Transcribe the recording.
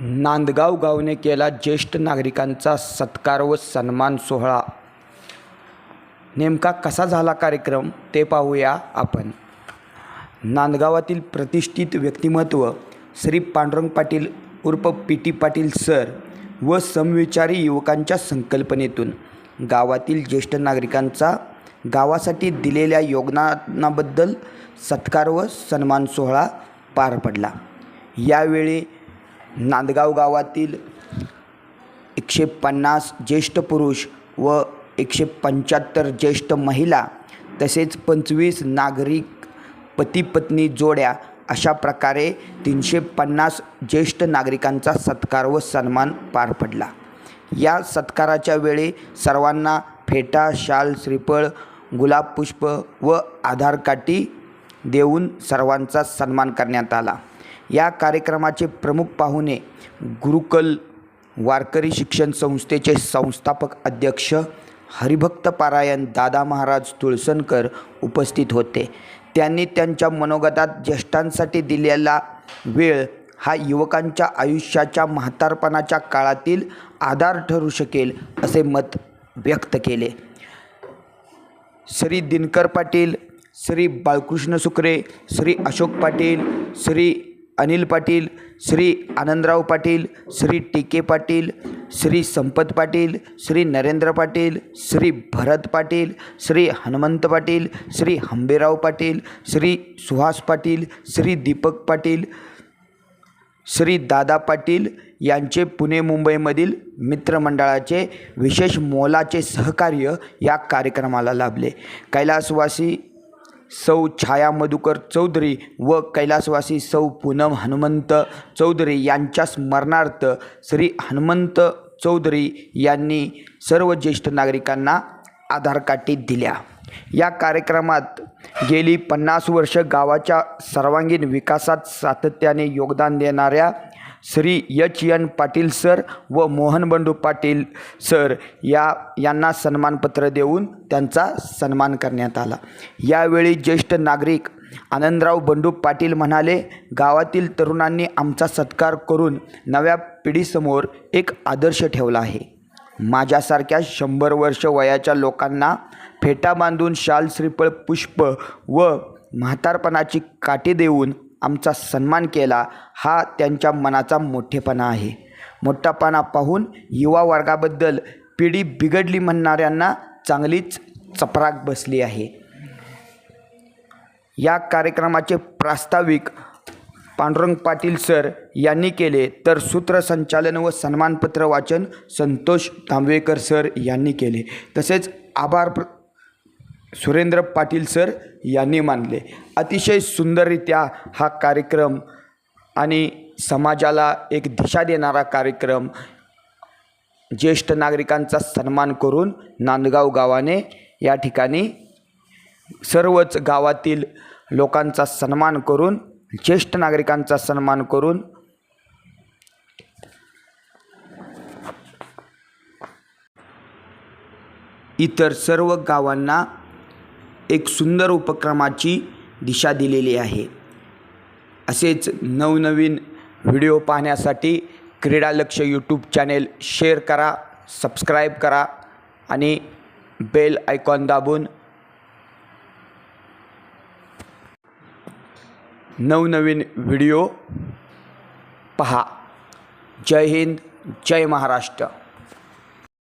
नांदगाव गावने केला ज्येष्ठ नागरिकांचा सत्कार व सन्मान सोहळा. नेमका कसा झाला कार्यक्रम ते पाहूया आपण. नांदगावातील प्रतिष्ठित व्यक्तिमत्व श्री पांडुरंग पाटील उर्फ पी टी पाटील सर व समविचारी युवकांच्या संकल्पनेतून गावातील ज्येष्ठ नागरिकांचा गावासाठी दिलेल्या योगदानाबद्दल सत्कार व सन्मान सोहळा पार पडला. यावेळी नांदगाव गावातील एकशे पन्नास ज्येष्ठ पुरुष व एकशे पंच्याहत्तर ज्येष्ठ महिला तसेच पंचवीस नागरिक पती पत्नी जोड्या अशा प्रकारे तीनशे पन्नास ज्येष्ठ नागरिकांचा सत्कार व सन्मान पार पडला. या सत्काराच्या वेळी सर्वांना फेटा शाल श्रीफळ गुलाब पुष्प व आधारकाठी देऊन सर्वांचा सन्मान करण्यात आला. या कार्यक्रमाचे प्रमुख पाहुणे गुरुकल वारकरी शिक्षण संस्थेचे संस्थापक अध्यक्ष हरिभक्त पारायण दादा महाराज तुळसनकर उपस्थित होते. त्यांनी त्यांच्या मनोगतात ज्येष्ठांसाठी दिलेला वेळ हा युवकांच्या आयुष्याच्या म्हातारपणाच्या काळातील आधार ठरू शकेल असे मत व्यक्त केले. श्री दिनकर पाटील श्री बाळकृष्ण सुकरे श्री अशोक पाटील श्री अनिल पाटील श्री आनंदराव पाटील श्री टी के पाटील श्री संपत पाटील श्री नरेंद्र पाटील श्री भरत पाटील श्री हनुमंत पाटील श्री हंबेराव पाटील श्री सुहास पाटील श्री दीपक पाटील श्री दादा पाटील यांचे पुणे मुंबईमधील मित्रमंडळाचे विशेष मोलाचे सहकार्य या कार्यक्रमाला लाभले कैलासवासी सौ छाया मधुकर चौधरी व कैलासवासी सौ पूनम हनुमंत चौधरी यांच्या स्मरणार्थ श्री हनुमंत चौधरी यांनी सर्व ज्येष्ठ नागरिकांना आधार काठी दिल्या. या कार्यक्रमात गेली पन्नास वर्ष गावाच्या सर्वांगीण विकासात सातत्याने योगदान देणाऱ्या Shri H N Patil sir व मोहन बंडू पाटील सर या यांना सन्मानपत्र देऊन त्यांचा सन्मान करण्यात आला. यावेळी ज्येष्ठ नागरिक आनंदराव बंडू पाटील म्हणाले गावातील तरुणांनी आमचा सत्कार करून नव्या पिढीसमोर एक आदर्श ठेवला आहे. माझ्यासारख्या शंभर वर्ष वयाच्या लोकांना फेटा बांधून शाल श्रीफळ पुष्प व म्हातारपणाची काठी देऊन आमचा सन्मान केला हा त्यांच्या मनाचा मोठेपणा आहे. मोठापणा पाहून युवा वर्गाबद्दल पिढी बिघडली म्हणणाऱ्यांना चांगलीच चपराक बसली आहे. या कार्यक्रमाचे प्रास्ताविक पांडुरंग पाटील सर यांनी केले तर सूत्रसंचालन व सन्मानपत्र वाचन संतोष तांबवेकर सर यांनी केले. तसेच आभार प्र सुरेंद्र पाटील सर यांनी मानले. अतिशय सुंदररित्या हा कार्यक्रम आणि समाजाला एक दिशा देणारा कार्यक्रम ज्येष्ठ नागरिकांचा सन्मान करून नांदगाव गावाने या ठिकाणी सर्वच गावातील लोकांचा सन्मान करून ज्येष्ठ नागरिकांचा सन्मान करून इतर सर्व गावांना एक सुंदर उपक्रमाची दिशा दिलेली आहे. असेच नवनवीन व्हिडिओ पाहण्यासाठी क्रीडा लक्ष यूट्यूब चॅनेल शेअर करा सबस्क्राईब करा आणि बेल आयकॉन दाबून नवनवीन व्हिडिओ पहा. जय हिंद जय महाराष्ट्र.